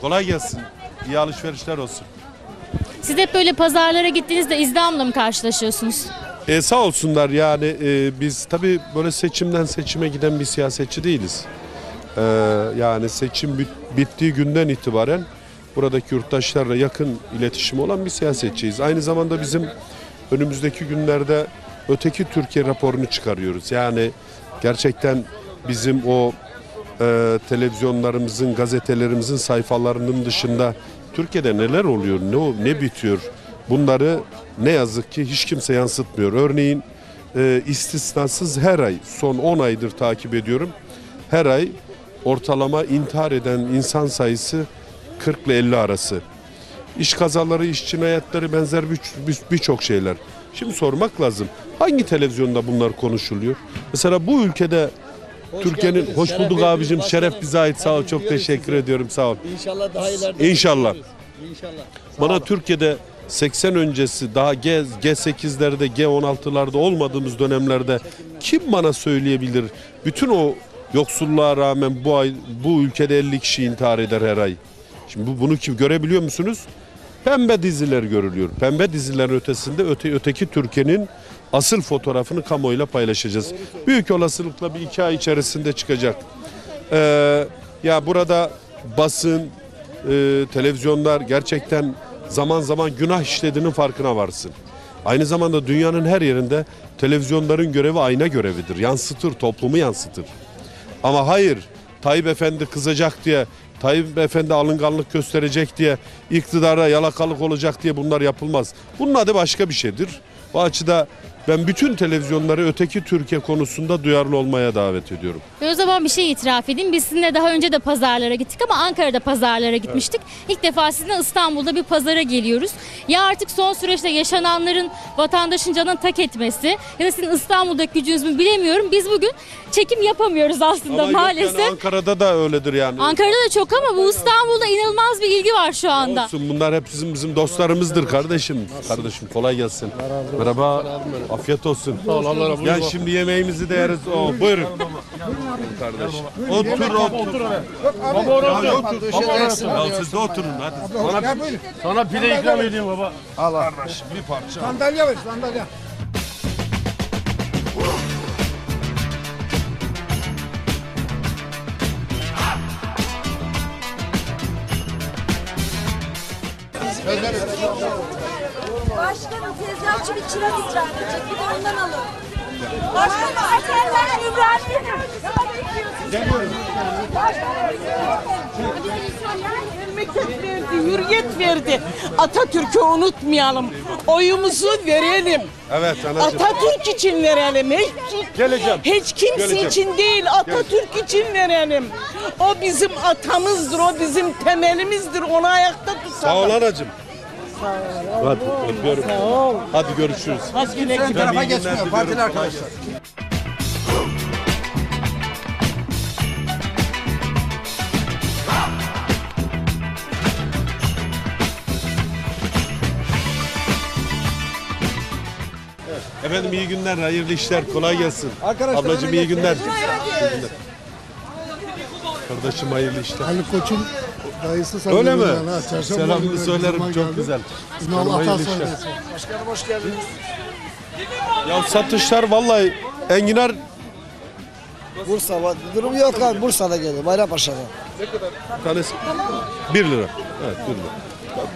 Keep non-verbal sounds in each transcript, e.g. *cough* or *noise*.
Kolay gelsin. İyi alışverişler olsun. Siz hep böyle pazarlara gittiğinizde izdamla mı karşılaşıyorsunuz? E, sağ olsunlar yani e, biz tabii böyle seçimden seçime giden bir siyasetçi değiliz. E, yani seçim bit- bittiği günden itibaren buradaki yurttaşlarla yakın iletişim olan bir siyasetçiyiz. Aynı zamanda bizim önümüzdeki günlerde öteki Türkiye raporunu çıkarıyoruz. Yani gerçekten bizim o e, televizyonlarımızın, gazetelerimizin sayfalarının dışında Türkiye'de neler oluyor, ne ne bitiyor? Bunları ne yazık ki hiç kimse yansıtmıyor. Örneğin e, istisnasız her ay, son 10 aydır takip ediyorum. Her ay ortalama intihar eden insan sayısı 40 ile 50 arası. İş kazaları, iş cinayetleri benzer bir- bir- birçok şeyler. Şimdi sormak lazım. Hangi televizyonda bunlar konuşuluyor? Mesela bu ülkede Türkiye'nin hoş Şeref bulduk abicim. Şeref bize ait. Sağ ol. Çok teşekkür sizi. ediyorum. Sağ ol. İnşallah daha ileride. İnşallah. görüşürüz. İnşallah. Bana Türkiye'de 80 öncesi daha G, G8'lerde G16'larda olmadığımız dönemlerde kim bana söyleyebilir? Bütün o yoksulluğa rağmen bu ay bu ülkede 50 kişi intihar eder her ay. Şimdi bu, bunu kim görebiliyor musunuz? Pembe diziler görülüyor. Pembe dizilerin ötesinde öte, öteki Türkiye'nin asıl fotoğrafını kamuoyuyla paylaşacağız. Büyük olasılıkla bir iki ay içerisinde çıkacak. Ee, ya burada basın, e, televizyonlar gerçekten zaman zaman günah işlediğinin farkına varsın. Aynı zamanda dünyanın her yerinde televizyonların görevi ayna görevidir. Yansıtır, toplumu yansıtır. Ama hayır, Tayyip Efendi kızacak diye, Tayyip Efendi alınganlık gösterecek diye, iktidara yalakalık olacak diye bunlar yapılmaz. Bunun adı başka bir şeydir. Bu açıda ben bütün televizyonları öteki Türkiye konusunda duyarlı olmaya davet ediyorum. O zaman bir şey itiraf edeyim. Biz sizinle daha önce de pazarlara gittik ama Ankara'da pazarlara gitmiştik. İlk defa sizinle İstanbul'da bir pazara geliyoruz. Ya artık son süreçte yaşananların vatandaşın canını tak etmesi ya da sizin İstanbul'daki gücünüz mü bilemiyorum. Biz bugün çekim yapamıyoruz aslında Ama yok maalesef. yani Ankara'da da öyledir yani. Ankara'da da çok ama bu İstanbul'da inanılmaz bir ilgi var şu anda. Olsun bunlar hep bizim bizim dostlarımızdır kardeşim. Kardeşim kolay gelsin. Merhaba. Afiyet olsun. Sağ ol Allah razı Ya şimdi yemeğimizi de yeriz. Oo, buyurun. Kardeşim. Otur otur. Baba orası. Ya, otur. Ya siz de oturun hadi. Sana, sana pide ikram edeyim baba. Bir parça. Sandalye ver sandalye. Başkanım tezgahçı bir çırak icra edecek. Bir de ondan alın. Başkanım Ateller İbrahim'im. Geliyorum. Memleket verdi, hürriyet verdi. Atatürk'ü unutmayalım. Oyumuzu verelim. Evet anacığım. Atatürk için verelim. Hiç, Geleceğim. hiç kimse Geleceğim. için değil, Atatürk için verelim. O bizim atamızdır, o bizim temelimizdir. Onu ayakta tutalım. Sağ ol anacığım. Hadi öpüyorum. Hadi görüşürüz. Hadi güle güle. Tarafa geçmiyor, partili arkadaşlar. Efendim iyi günler, hayırlı işler, kolay gelsin. Arkadaşlar, Ablacığım günler. İyi günler. Kardeşim hayırlı işler. Ali Koç'un dayısı Öyle sanırım mi? ha, çarşamba Selamını günü söylerim çok geldi. güzel. Ünal hayırlı Atasoy işler. dayısı. Başkanım hoş geldiniz. Ya satışlar vallahi enginar Bursa var. Durum yok abi. Bursa'da geliyor. Bayrampaşa'da. tanesi 1 lira. Evet 1 lira.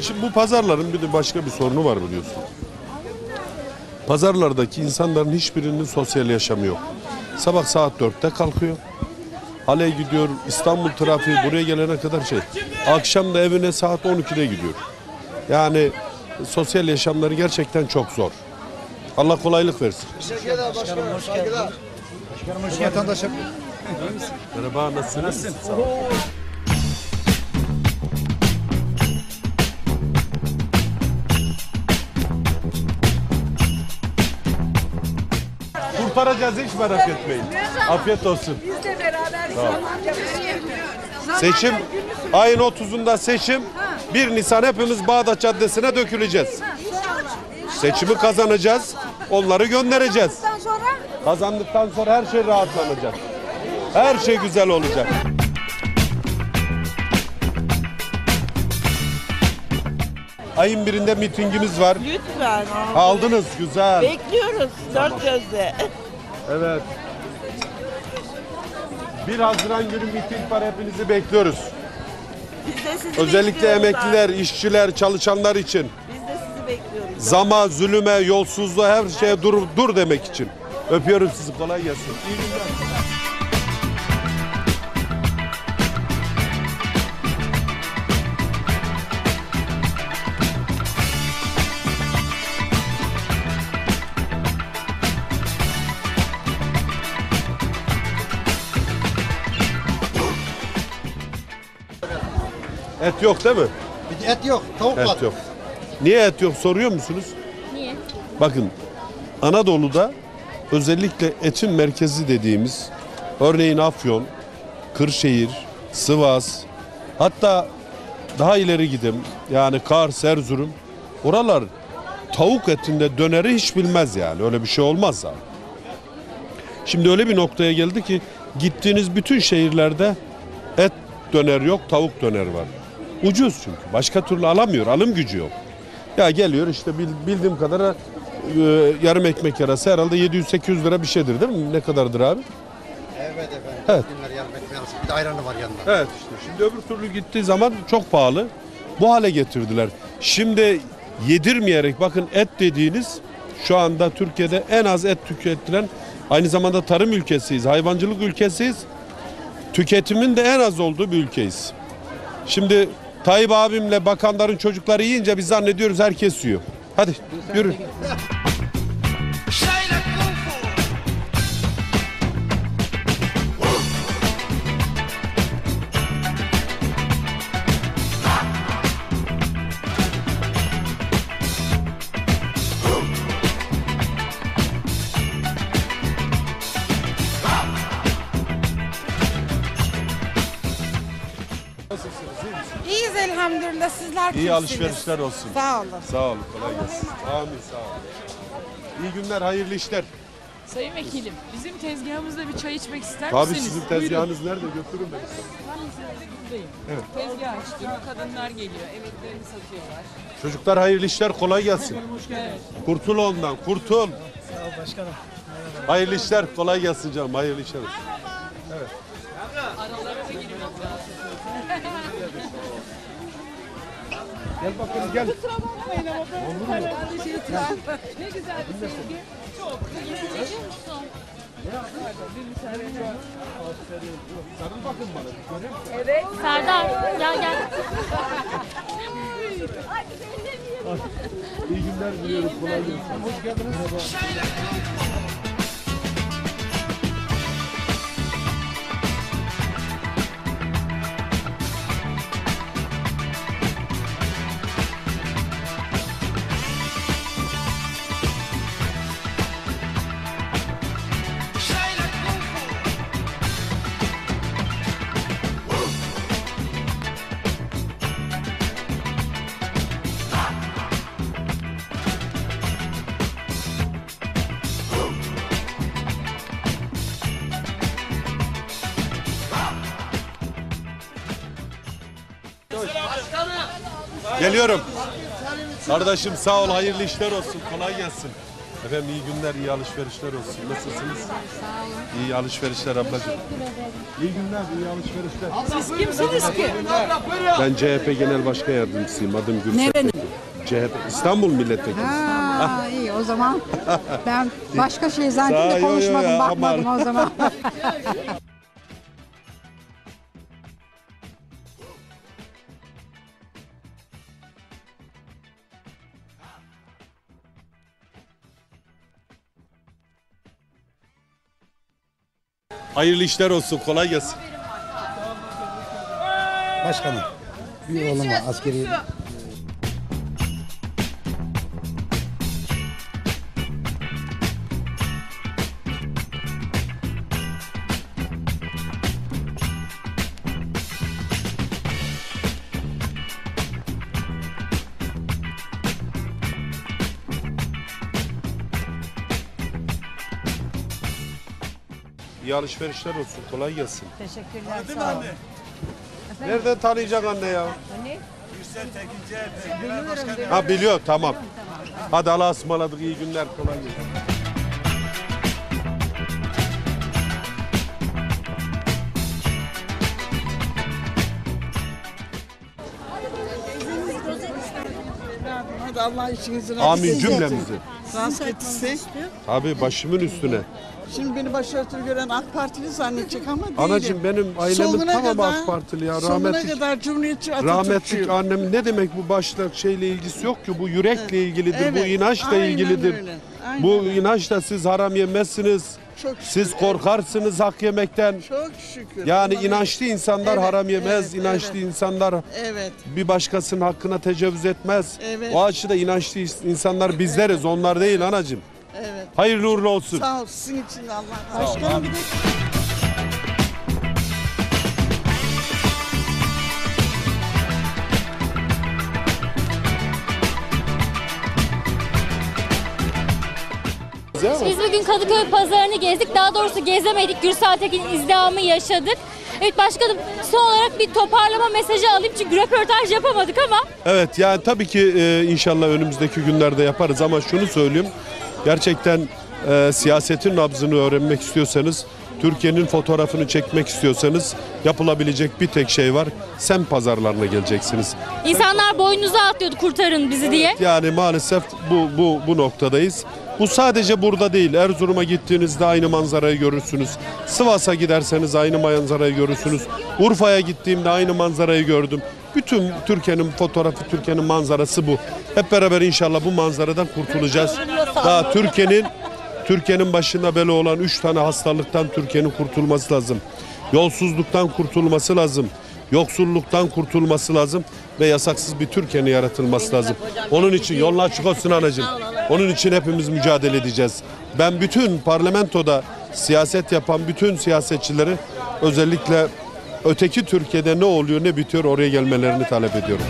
Şimdi bu pazarların bir de başka bir sorunu var biliyorsun. Pazarlardaki insanların hiçbirinin sosyal yaşamı yok. Sabah saat 4'te kalkıyor. Hale gidiyor, İstanbul trafiği buraya gelene kadar şey. Akşam da evine saat 12'de gidiyor. Yani sosyal yaşamları gerçekten çok zor. Allah kolaylık versin. Vatandaşa Merhaba, nasılsınız? Kurtaracağız hiç merak etmeyin. Afiyet olsun. Biz de beraber Seçim ayın 30'unda seçim. 1 Nisan hepimiz Bağdat Caddesi'ne döküleceğiz. Seçimi kazanacağız. Onları göndereceğiz. Kazandıktan sonra her şey rahatlanacak. Her şey güzel olacak. Ayın birinde mitingimiz var. Lütfen. Aldınız güzel. Bekliyoruz dört gözle. Evet. 1 Haziran günü miting var hepinizi bekliyoruz. Biz de sizi Özellikle bekliyoruz emekliler, abi. işçiler, çalışanlar için. Biz de sizi bekliyoruz. Zama, zulüme, yolsuzluğa her şeye dur dur demek için. Öpüyorum sizi. Kolay gelsin. İyi günler. Et yok değil mi? Et yok, tavuk var. Et yok. Niye et yok soruyor musunuz? Niye? Bakın Anadolu'da özellikle etin merkezi dediğimiz örneğin Afyon, Kırşehir, Sivas hatta daha ileri gidim yani Kars, Erzurum oralar tavuk etinde döneri hiç bilmez yani öyle bir şey olmaz abi. Şimdi öyle bir noktaya geldi ki gittiğiniz bütün şehirlerde et döner yok tavuk döner var. Ucuz çünkü başka türlü alamıyor alım gücü yok. Ya geliyor işte bil- bildiğim kadarıyla e, yarım ekmek yarası herhalde 700-800 lira bir şeydir değil mi? Ne kadardır abi? Evet efendim. Evet. Günler yarım ekmek arası. Bir de ayranı var yanında. Evet işte şimdi öbür türlü gittiği zaman çok pahalı. Bu hale getirdiler. Şimdi yedirmeyerek bakın et dediğiniz şu anda Türkiye'de en az et tüketilen aynı zamanda tarım ülkesiyiz, hayvancılık ülkesiyiz. Tüketimin de en az olduğu bir ülkeyiz. Şimdi Tayyip abimle bakanların çocukları yiyince biz zannediyoruz herkes yiyor. Hadi yürü. Sizler İyi kimsiniz? alışverişler olsun. Sağ olun. Sağ olun, kolay gelsin. Amin, sağ olun. İyi günler, hayırlı işler. Sayın Vekilim, bizim tezgahımızda bir çay içmek ister Tabii misiniz? sizin tezgahınız nerede? Götürün beni. Buyurun. Tezgah açtım, kadınlar geliyor, emeklerini satıyorlar. Çocuklar hayırlı işler, kolay gelsin. Kurtul ondan, kurtul. Başkanım. Hayırlı işler, kolay gelsin canım, hayırlı işler. olsun. Gel bakalım gel. Ne güzel bir sevgi. Çok. Sarıl bakın bana. Görüyor musun? Serdar gel gel. İyi günler diliyorum, kolay gelsin. Hoş geldiniz. Geliyorum. Kardeşim sağ ol, hayırlı işler olsun, kolay gelsin. Efendim iyi günler, iyi alışverişler olsun. Nasılsınız? İyi alışverişler ablacığım. İyi günler, iyi alışverişler. Siz kimsiniz ki? Ben CHP Genel Başkan Yardımcısıyım. Adım Gürsel. Nerenin? CHP İstanbul Milletvekili. Ha, *laughs* iyi o zaman. Ben başka şey Sağ yo, konuşmadım, ya, bakmadım aman. o zaman. *laughs* Hayırlı işler olsun, kolay gelsin. Başkanım. Bir oğlum var askeri. İyi alışverişler olsun, kolay gelsin. Teşekkürler, sağ olun. Nereden tanıyacak anne ya? Ha biliyor tamam. Hadi Allah'a ısmarladık iyi günler kolay gelsin. Hadi Allah işinizi Amin cümlemizi. Abi başımın üstüne. Şimdi beni başörtülü gören AK Partili zannedecek ama değilim. Anacığım benim ailemin Sonuna tamamı kadar- AK Partili ya. Sonuna Rahmetli kadar Cumhuriyetçi Rahmetlik Atatürkçüyüm. annem ne demek bu başta şeyle ilgisi yok ki bu yürekle ilgilidir bu Evet, inançla aynen ilgilidir. öyle, aynen Bu öyle. inançla siz haram yemezsiniz. Çok şükür. Siz korkarsınız hak yemekten. Çok şükür. Yani Vallahi- inançlı insanlar Evet, haram yemez, evet, inançlı evet. insanlar Evet. bir başkasının hakkına tecavüz etmez. Evet. O açıda inançlı insanlar bizleriz, onlar değil anacığım. Evet. Hayırlı uğurlu olsun. Sağ ol. Sizin için de Allah razı olsun. Başkanım bir de Biz bugün Kadıköy pazarını gezdik. Daha doğrusu gezemedik. Gürsel Tekin izdihamı yaşadık. Evet başkanım son olarak bir toparlama mesajı alayım çünkü röportaj yapamadık ama Evet yani tabii ki e, inşallah önümüzdeki günlerde yaparız ama şunu söyleyeyim. Gerçekten e, siyasetin nabzını öğrenmek istiyorsanız, Türkiye'nin fotoğrafını çekmek istiyorsanız yapılabilecek bir tek şey var. Sem pazarlarına geleceksiniz. insanlar boynunuza atlıyordu kurtarın bizi diye. Yani maalesef bu bu bu noktadayız. Bu sadece burada değil. Erzurum'a gittiğinizde aynı manzarayı görürsünüz. Sivas'a giderseniz aynı manzarayı görürsünüz. Urfa'ya gittiğimde aynı manzarayı gördüm. Bütün Türkiye'nin fotoğrafı, Türkiye'nin manzarası bu. Hep beraber inşallah bu manzaradan kurtulacağız. Daha Türkiye'nin Türkiye'nin başında bela olan 3 tane hastalıktan Türkiye'nin kurtulması lazım. Yolsuzluktan kurtulması lazım. Yoksulluktan kurtulması lazım ve yasaksız bir Türkiye'nin yaratılması lazım. Onun için yolun açık olsun anacığım. Onun için hepimiz mücadele edeceğiz. Ben bütün parlamentoda siyaset yapan bütün siyasetçileri özellikle öteki Türkiye'de ne oluyor ne bitiyor oraya gelmelerini talep ediyorum.